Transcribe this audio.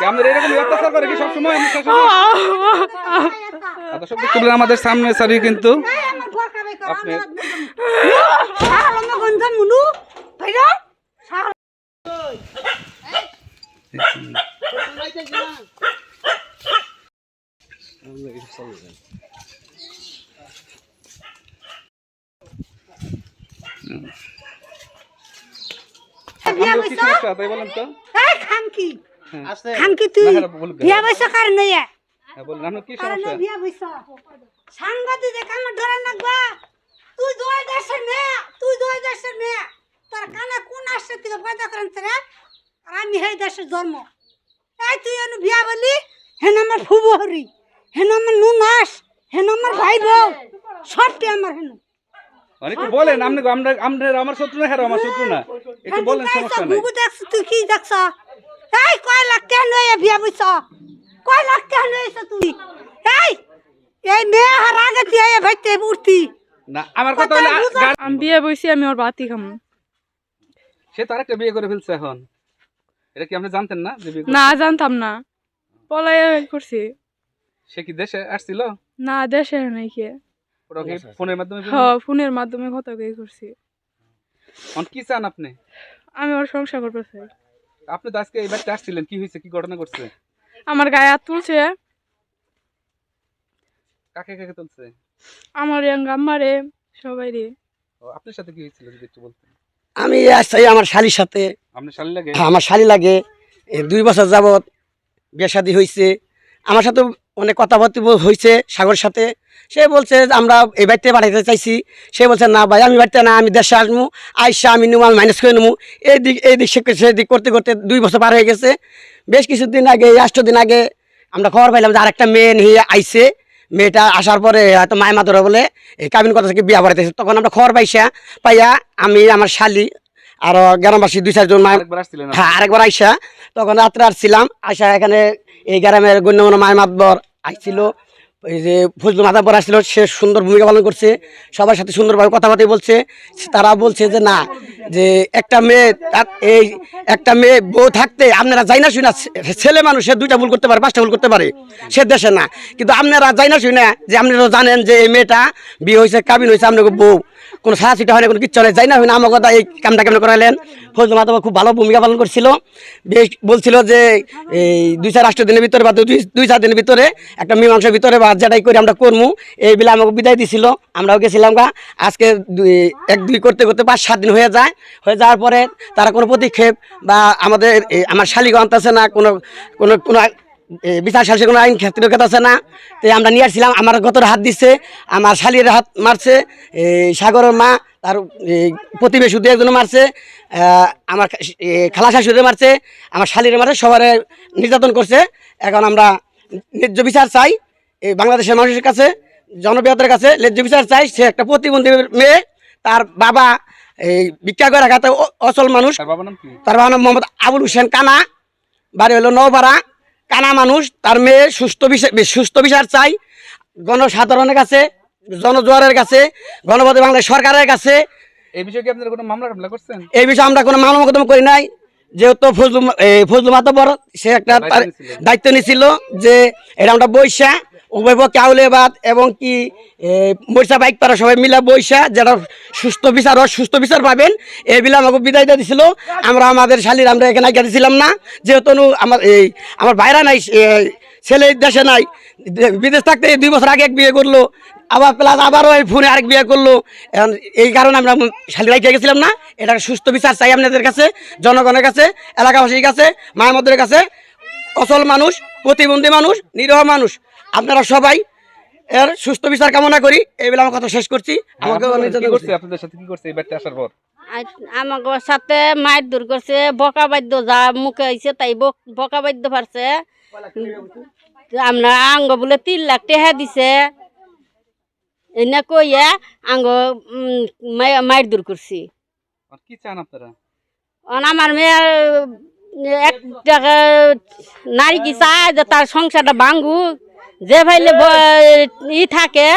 আমাদের এরকম কি দেখতে আমাদের সামনে সারি কিন্তু তাই বলেন তো। খানকি। হ্যাঁ। খানকি তুই হ্যাঁ। বিয়া বৈশ কারণ নইয়া? হ্যাঁ সাংবাদিক আমার ধরে লাগবা। তুই দুই তুই দুই তোর কানে কোন আসছে তুই পয়দা করেন তোরা? আর আমি সেই দেশের জন্ম এই তুই এনু বিয়া বলি হেন আমার ফুবহরি হেন আমার নুনাস হেন আমার ভাই বউ সবটি আমার হেন। অনেকে বলেন আপনি আমরা শত্রু না হ্যাঁ আমার শত্রু না। একটু বলেন সমস্যা নাই। তুই কি দেখছ? এই কয় লাখ কেন নইয়া বিয়া বইছ কয় লাখ কেন নইছ তুই। এই এই মেয়ে হার তুই এই ভাইতে উঠতি না আমার কথা হলো আমি বিয়ে বইছি আমি ওর বাতি খাম। সে তো আরেকটা বিয়ে করে ফেলছে এখন। এটা কি আপনি জানতেন না যে বিয়ে না জানতাম না। পলাই করছি সে কি দেশে আসছিল? না দেশে নাই কে ফোনের মাধ্যমে হ ফোনের মাধ্যমে কত কে করছি এখন কি চান আপনি? আমি ওর সংসার করতে চাই। আপনি তো আজকে এই বাড়িতে আসছিলেন কি হয়েছে কি ঘটনা করছে আমার গায়ে হাত তুলছে। কাকে কাকে তুলছে? আমার আম্মারে সবাই রে ও, আপনার সাথে কি হয়েছিল যদি একটু বলতেন? আমি আসছি আমার শালির সাথে। আপনার শালি লাগে? হ্যাঁ, আমার শালি লাগে। এই দুই বছর যাবত বিয়ে শাদি হয়েছে আমার সাথে অনেক কথাবার্তা হয়েছে সাগরের সাথে। সে বলছে আমরা এই বাড়িতে পাঠাইতে চাইছি। সে বলছে, না ভাই, আমি বাড়িতে না, আমি দেশে আসব। আইসা আমি নেব আমি মাইনাস করে নেব এই দিক এই দিক সেদিক করতে করতে দুই বছর পার হয়ে গেছে। বেশ কিছুদিন আগে আষ্ট দিন আগে আমরা খবর পাইলাম যে আরেকটা মেয়ে নিয়ে আইসে মেয়েটা আসার পরে হয়তো মায় মাতরা বলে এই কাবিন কথা থেকে বিয়া বাড়াইতেছে তখন আমরা খবর পাইসা পাইয়া আমি, আমার শালি আর গ্রামবাসী দুই চারজন? হ্যাঁ আরেকবার আইসা। তখন রাত্রে আসছিলাম আইসা এখানে এই গ্রামের গণ্যমান্য মায় মাতবর আইছিল। এই যে ফজলু মাতাবর আসছিল সে সুন্দর ভূমিকা পালন করছে সবার সাথে সুন্দরভাবে কথাবার্তা বলছে। তারা বলছে যে না যে একটা মেয়ে তার এই একটা মেয়ে বউ থাকতে আপনারা যাই না শুনা ছেলে মানুষ সে দুইটা ভুল করতে পারে পাঁচটা ভুল করতে পারে সে দেশে না। কিন্তু আপনারা যাই না শুনে যে আপনারা জানেন যে এই মেয়েটা বিয়ে হয়েছে কাবিন হয়েছে আপনাকে বউ। কোনো সাহা ছিটা হয় না কোনো কিচ্ছু নেই যাই না, হয় না আমার কথা এই কামটা কেমন করাইলেন? ফজল মাতাবা খুব ভালো ভূমিকা পালন করছিল। বেশ বলছিল যে, এই দুই চার রাষ্ট্র দিনের ভিতরে বা দুই চার দিনের ভিতরে একটা মীমাংসার ভিতরে বা যেটাই করে আমরা করব এই বেলা আমাকে বিদায় দিছিল। আমরাও গেছিলাম গা। আজকে এক, দুই করতে করতে পাঁচ, সাত দিন হয়ে যায়। হয়ে যাওয়ার পরে তারা কোনো পদক্ষেপ বা আমাদের আমার শালিগো আছে না, কোনো কোনো কোনো বিচার সালিসে কোনো আইন ক্ষেত্রে আছে না? তো আমরা নিয়ে আসছিলাম আমার গতর হাত দিচ্ছে আমার শালির হাত মারছে এই সাগরের মা তার প্রতিবেশী দু একজন মারছে আমার খালা শাশুড়ি মারছে আমার শালির মারছে সবার নির্যাতন করছে। এখন আমরা ন্যায্য বিচার চাই এই বাংলাদেশের মানুষের কাছে জনপ্রিয়তার কাছে ন্যায্য বিচার চাই। সে একটা প্রতিবন্ধী মেয়ে তার বাবা এই ভিক্ষা করে রাখাতে অচল মানুষ। তার বাবা নাম মোহাম্মদ আবুল হোসেন কানা বাড়ি হলো নৌপাড়া কানা মানুষ তার মেয়ে সুস্থ বিচার সুস্থ বিচার চাই। গণসাধারণের কাছে জনজোয়ারের কাছে গণপতি বাংলাদেশ সরকারের কাছে। এই বিষয়ে কি আপনারা কোনো মামলা টামলা করছেন? এই বিষয়ে আমরা কোনো মামলা মকদম করি নাই। যেহেতু ফজলু ফজলু মাতবর সে একটা তার দায়িত্ব নিয়েছিল যে এটা আমরা বৈশা উভয়পক্ষে আউলেবাদ এবং কি মরিচা বাইক পারা সবাই মিলা বৈশা যেটা সুস্থ বিচার সুস্থ বিচার পাবেন, এই আমাকে বিদায় দিয়ে দিছিল। আমরা আমাদের শালির, আমরা এখানে আগে দিছিলাম না। যেহেতু আমার এই, আমার ভাইরা নাই ছেলে দেশে নাই বিদেশ থাকতে দুই বছর আগে এক বিয়ে করল, আবার প্লাস আবারও এই ফোনে আরেক বিয়ে করল। এই কারণে আমরা শালি রাইখে গেছিলাম না। এটা সুস্থ বিচার চাই আপনাদের কাছে, জনগণের কাছে, এলাকাবাসীর কাছে মায়ামদের কাছে। অচল মানুষ, প্রতিবন্ধী মানুষ, নিরহ মানুষ আপনারা সবাই এর সুস্থ বিচার কামনা করি। এই বেলা আমার কথা শেষ করছি। আমাকে আপনাদের সাথে কি করছে? এই বাড়িতে আসার পর? আমাকে সাথে মায়ের দূর করছে বকা বাদ্য যা মুখে হয়েছে তাই বক- বকা বাদ্য পারছে আমরা আঙ্গ বলে তিন লাখ টেহা দিছে। এনে কইয়া আঙ্গ মায়ের দূর করছি। কি চান আপনারা? অন আমার মেয়ে এক টাকা নারী কি চায় যে তার সংসারটা ভাঙ্গু যে ভাইলে ই থাকে